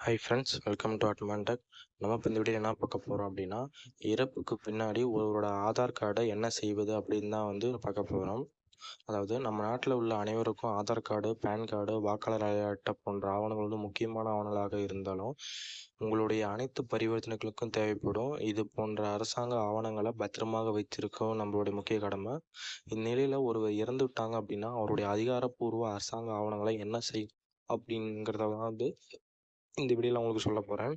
Hi friends welcome to Admantech நம்ம இப்போ இந்த வீடியோ என்ன பார்க்க போகிறோம் அப்படின்னா இறப்புக்கு பின்னாடி ஒருவரோட ஆதார் கார்டை என்ன செய்வது அப்படின்னு தான் வந்து பார்க்க போகிறோம் அதாவது நம்ம நாட்டில் உள்ள அனைவருக்கும் ஆதார் கார்டு பேன் கார்டு வாக்காளர் அட்டை போன்ற ஆவணங்கள் வந்து முக்கியமான ஆவணங்களாக இருந்தாலும் உங்களுடைய அனைத்து பரிவர்த்தனைகளுக்கும் தேவைப்படும். இது போன்ற அரசாங்க ஆவணங்களை பத்திரமாக வைத்திருக்கும் நம்மளுடைய முக்கிய கடமை. இந்நிலையில் ஒருவர் இறந்து விட்டாங்க அப்படின்னா அவருடைய அதிகாரப்பூர்வ அரசாங்க ஆவணங்களை என்ன செய் அப்படிங்கிறத வந்து இந்த வீடியோவில் உங்களுக்கு சொல்ல போகிறேன்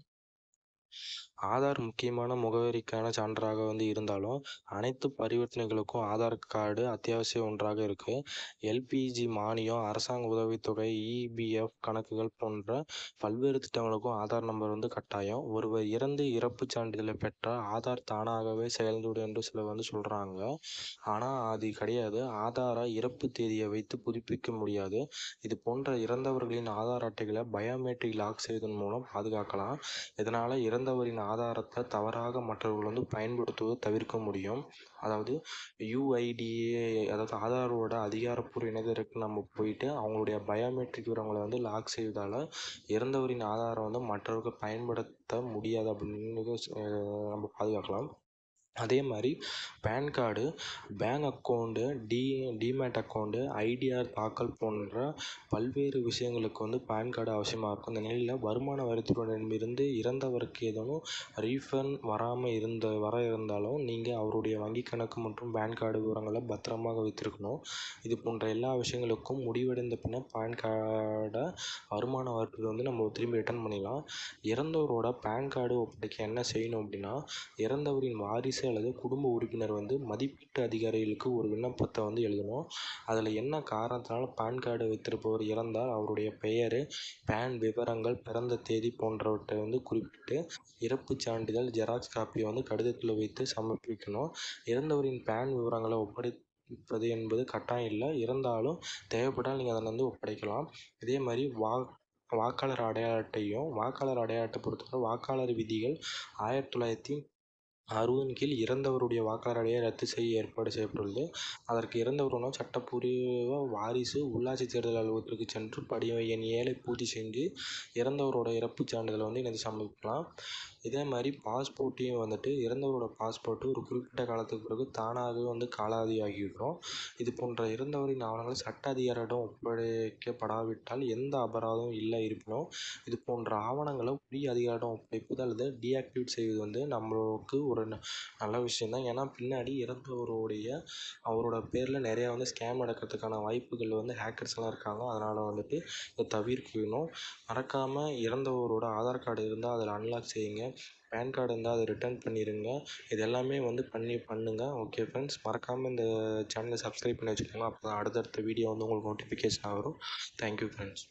ஆதார் முக்கியமான முகவரிக்கான சான்றாக வந்து இருந்தாலும் அனைத்து பரிவர்த்தனைகளுக்கும் ஆதார் கார்டு அத்தியாவசிய ஒன்றாக இருக்குது எல்பிஜி மானியம் அரசாங்க உதவித்தொகை இபிஎஃப் கணக்குகள் போன்ற பல்வேறு திட்டங்களுக்கும் ஆதார் நம்பர் வந்து கட்டாயம். ஒருவர் இறந்து இறப்பு சான்றிதழை பெற்றால் ஆதார் தானாகவே செயல்படும் என்று சிலர் வந்து சொல்கிறாங்க ஆனால் அது கிடையாது. ஆதாரை இறப்பு தேதியை வைத்து புதுப்பிக்க முடியாது. இது போன்ற இறந்தவர்களின் ஆதார் அட்டைகளை பயோமெட்ரிக் லாக் செய்வதன் மூலம் பாதுகாக்கலாம். இதனால் இறந்தவரின் ஆதாரத்தை தவறாக மற்றவர்கள் வந்து பயன்படுத்துவதை தவிர்க்க முடியும். அதாவது யூஐடிஏ அதாவது ஆதாரோட அதிகாரப்பூர்வ இணையதளத்துக்கு நம்ம போயிட்டு அவங்களுடைய பயோமெட்ரிக் விவரங்களை வந்து லாக் செய்வதால் இறந்தவரின் ஆதாரம் வந்து மற்றவர்கள் பயன்படுத்த முடியாது அப்படின்னு நம்ம பாதுகாக்கலாம். அதே மாதிரி PAN card bank account D demat account ITR தாக்கல் போன்ற பல்வேறு விஷயங்களுக்கு வந்து பேன் கார்டு அவசியமாக இருக்கும். இந்த நிலையில் வருமான வரித்துறையிடமிருந்து இறந்தவருக்கு ஏதேனும் ரீஃபண்ட் வராமல் இருந்த வர இருந்தாலும் நீங்கள் அவருடைய வங்கி கணக்கு மற்றும் பேன் கார்டு விவரங்களை பத்திரமாக வைத்திருக்கணும். இது போன்ற எல்லா விஷயங்களுக்கும் முடிவடைந்த பின்னர் பேன் கார்டை வருமான வரித்துறை வந்து நம்ம திரும்பி ரிட்டர்ன் பண்ணிடலாம். இறந்தவரோட பேன் கார்டு ஒப்படைக்க என்ன செய்யணும் அப்படின்னா இறந்தவரின் வாரிசு அல்லது குடும்ப உறுப்பினர் வந்து மதிப்பீட்டு அதிகாரிகளுக்கு ஒரு விண்ணப்பத்தை வந்து எழுதணும். அதில் என்ன காரணத்தினால பேன் கார்டு வைத்திருப்பவர் இறந்தால் அவருடைய பெயர் பேன் விவரங்கள் பிறந்த தேதி போன்றவற்றை வந்து குறிப்பிட்டு இறப்புச் சான்றிதழ் ஜெராக்ஸ் காப்பியை வந்து கடிதத்தில் வைத்து சமர்ப்பிக்கணும். இறந்தவரின் பேன் விவரங்களை ஒப்படை இருப்பது என்பது கட்டாயம் இல்லை. இருந்தாலும் தேவைப்பட்டால் நீங்கள் அதை வந்து ஒப்படைக்கலாம். இதே மாதிரி வா வாக்காளர் அடையாள அட்டையும் வாக்காளர் அடையாள அட்டை பொறுத்தவரை வாக்காளர் விதிகள் ஆயிரத்தி தொள்ளாயிரத்தி அறுபதின் கீழ் இறந்தவருடைய வாக்காளர் ரத்து செய்ய ஏற்பாடு செய்யப்பட்டுள்ளது. அதற்கு இறந்தவருடைய சட்டப்பூர்வ வாரிசு உள்ளாட்சி தேர்தல் அலுவலகத்திற்கு சென்று படிவ எண் ஏழை பூர்த்தி செஞ்சு இறந்தவரோட இறப்புச் சான்றிதழை வந்து இணைத்து சமர்ப்பிக்கலாம். இதே மாதிரி பாஸ்போர்ட்டையும் வந்துட்டு இறந்தவரோட பாஸ்போர்ட்டு ஒரு குறிப்பிட்ட காலத்துக்கு பிறகு தானாகவே வந்து காலாவதியாகிவிடும். இது போன்ற இறந்தவரின் ஆவணங்கள் சட்ட அதிகாரியிடம் ஒப்படைக்கப்படாவிட்டால் எந்த அபராதமும் இல்லை இருப்பினும் இது போன்ற ஆவணங்களை உரிய அதிகாரியிடம் ஒப்படைப்பது அல்லது டீஆக்டிவேட் செய்வது வந்து நம்மளுக்கு ஒரு நல்ல விஷயந்தான் ஏன்னா பின்னாடி இறந்தவருடைய அவரோட பேரில் நிறையா வந்து ஸ்கேம் நடக்கிறதுக்கான வாய்ப்புகள் வந்து ஹேக்கர்ஸ்லாம் இருக்காங்க. அதனால் வந்துட்டு இதை தவிர்க்கணும். மறக்காமல் இறந்தவரோட ஆதார் கார்டு இருந்தால் அதில் அன்லாக் செய்யுங்க. பேன் கார்டு இருந்தால் அதை ரிட்டர்ன் பண்ணிடுங்க இது எல்லாமே வந்து பண்ணி பண்ணுங்கள் ஓகே ஃப்ரெண்ட்ஸ் மறக்காமல் இந்த சேனலை சப்ஸ்கிரைப் பண்ணி வச்சுக்கோங்க. அப்போ தான் அடுத்தடுத்த வீடியோ வந்து உங்களுக்கு நோட்டிஃபிகேஷன் வரும். Thank you friends